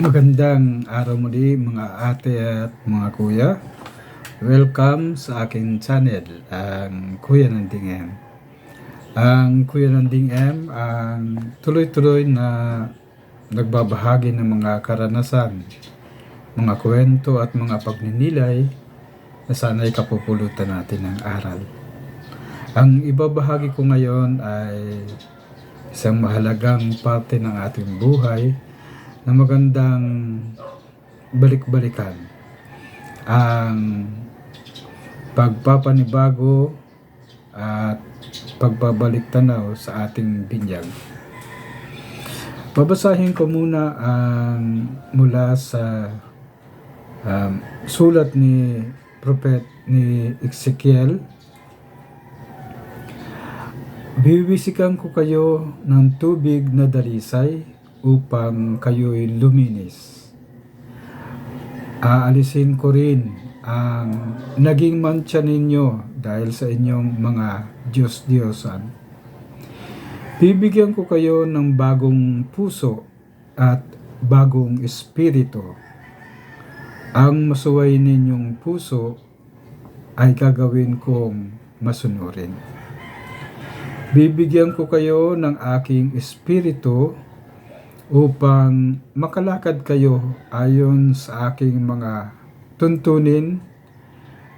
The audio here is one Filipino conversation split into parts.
Magandang araw muli mga ate at mga kuya. Welcome sa aking channel, ang Kuya ng Dingem. Ang Kuya ng Dingem ang tuloy-tuloy na nagbabahagi ng mga karanasan, mga kwento at mga pagninilay na sana'y kapupulutan natin ng aral. Ang ibabahagi ko ngayon ay isang mahalagang parte ng ating buhay na magandang balik-balikan ang pagpapanibago at pagbabalik tanaw sa ating binyag. Babasahin ko muna ang mula sa um, sulat ni Prophet ni Ezekiel Bibisikan ko kayo ng tubig na dalisay upang kayo'y luminis. Aalisin ko rin ang naging mantsa ninyo dahil sa inyong mga Diyos-Diyosan. Bibigyan ko kayo ng bagong puso at bagong espiritu. Ang masuway ninyong puso ay gagawin kong masunurin. Bibigyan ko kayo ng aking espiritu upang makalakad kayo ayon sa aking mga tuntunin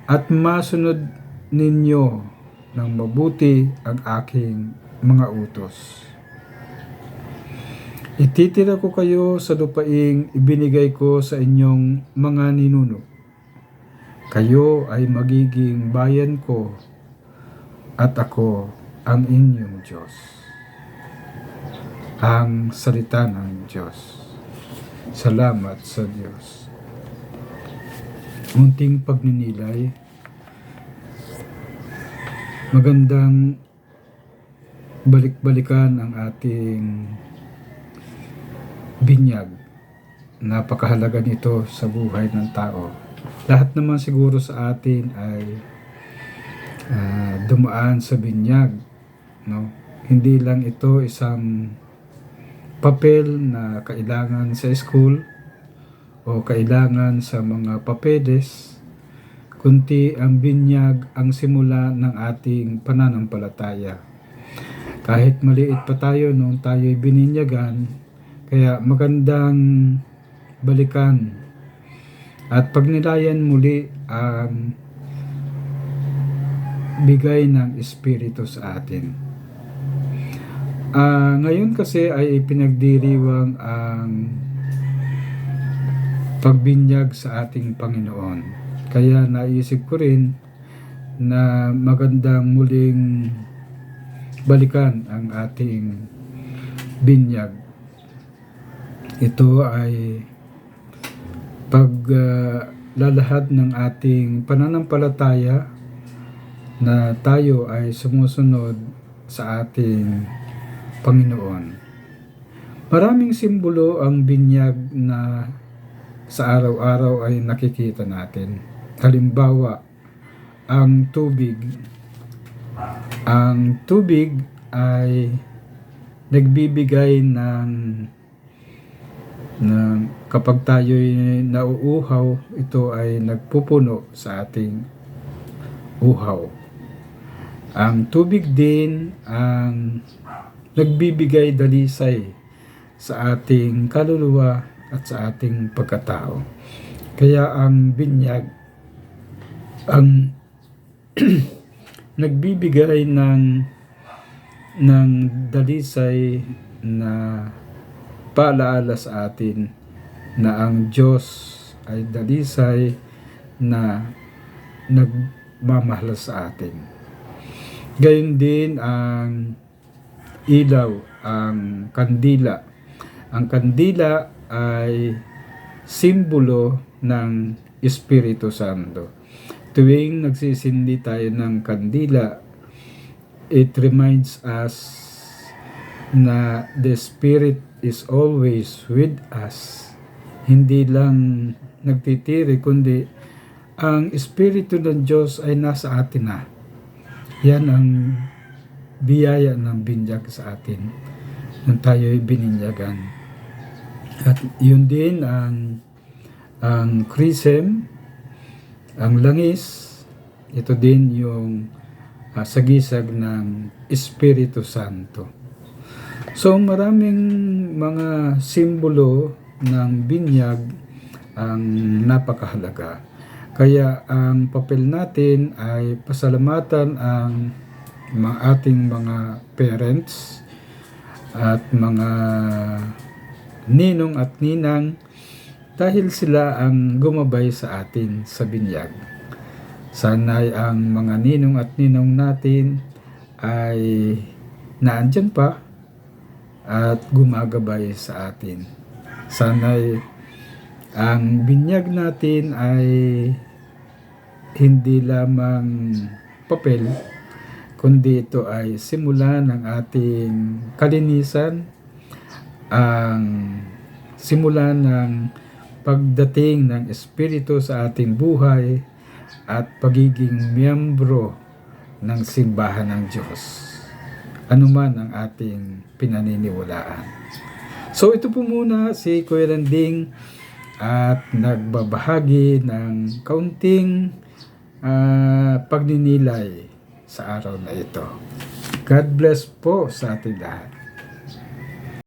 at masunod ninyo ng mabuti ang aking mga utos. Ititira ko kayo sa lupaing ibinigay ko sa inyong mga ninuno. Kayo ay magiging bayan ko at ako ang inyong Diyos. Ang salita ng Diyos. Salamat sa Diyos. Munting pagninilay. Magandang balik-balikan ang ating binyag. Napakahalaga nito sa buhay ng tao. Lahat naman siguro sa atin ay uh, dumaan sa binyag no hindi lang ito isang papel na kailangan sa school o kailangan sa mga papeles kundi ang binyag ang simula ng ating pananampalataya kahit maliit pa tayo nung tayo'y bininyagan kaya magandang balikan at pagnilayan muli ang bigay ng Espiritu sa atin. Uh, ngayon kasi ay pinagdiriwang ang pagbinyag sa ating Panginoon. Kaya naisip ko rin na magandang muling balikan ang ating binyag. Ito ay paglalahad uh, ng ating pananampalataya na tayo ay sumusunod sa ating Panginoon. Maraming simbolo ang binyag na sa araw-araw ay nakikita natin. Halimbawa, ang tubig. Ang tubig ay nagbibigay ng ng kapag tayo'y nauuhaw, ito ay nagpupuno sa ating uhaw. Ang tubig din ang nagbibigay dalisay sa ating kaluluwa at sa ating pagkatao. Kaya ang binyag ang nagbibigay ng ng dalisay na paalaala sa atin na ang Diyos ay dalisay na nagmamahal sa atin. Gayun din ang ilaw, ang kandila. Ang kandila ay simbolo ng Espiritu Santo. Tuwing nagsisindi tayo ng kandila, it reminds us na the Spirit is always with us. Hindi lang nagtitiri, kundi ang Espiritu ng Diyos ay nasa atin na. Yan ang biyaya ng binyag sa atin nung tayo'y bininyagan. At yun din ang ang chrism, ang langis, ito din yung ah, sagisag ng Espiritu Santo. So maraming mga simbolo ng binyag ang napakahalaga. Kaya ang papel natin ay pasalamatan ang mga ating mga parents at mga ninong at ninang dahil sila ang gumabay sa atin sa binyag. Sana'y ang mga ninong at ninong natin ay naandyan pa at gumagabay sa atin. Sana'y ang binyag natin ay hindi lamang papel, kundi ito ay simula ng ating kalinisan, ang simula ng pagdating ng Espiritu sa ating buhay at pagiging miyembro ng simbahan ng Diyos. Anuman ang ating pinaniniwalaan. So ito po muna si Kuya Landing at nagbabahagi ng kaunting ah, pagninilay sa araw na ito. God bless po sa ating lahat.